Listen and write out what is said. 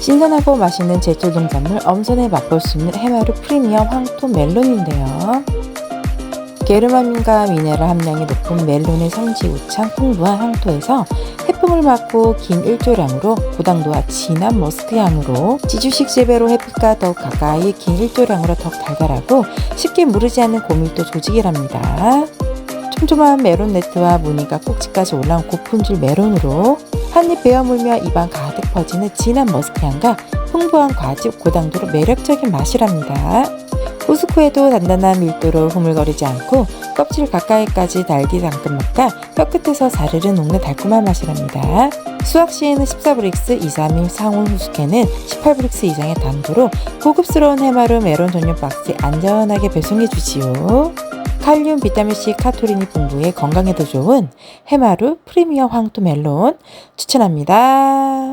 신선하고 맛있는 제철 농산물 엄선에 맛볼 수 있는 해마루 프리미엄 황토 멜론인데요. 게르마민과 미네랄 함량이 높은 멜론의 성지 우창 풍부한 황토에서 해풍을 맞고 긴 일조량으로 고당도와 진한 머스크 향으로 지주식 재배로 햇빛과 더욱 가까이 긴 일조량으로 더욱 달달하고 쉽게 무르지 않는 고밀도 조직이랍니다. 촘촘한 메론 네트와 무늬가 꼭지까지 올라온 고품질 메론으로 한입 베어 물며 입안 가득 퍼지는 진한 머스크 향과 풍부한 과즙 고당도로 매력적인 맛이랍니다. 후스쿠에도 단단한 밀도로 흐물거리지 않고 껍질 가까이까지 달디 당근맛과 뼈끝에서 사르르 녹는 달콤한 맛이랍니다. 수확 시에는 14브릭스, 2, 3일 상온 후스케는 18브릭스 이상의 당도로 고급스러운 해마루 메론 전용 박스에 안전하게 배송해 주지요. 칼륨, 비타민C, 카토린이 풍부해 건강에도 좋은 해마루 프리미엄 황토 멜론 추천합니다.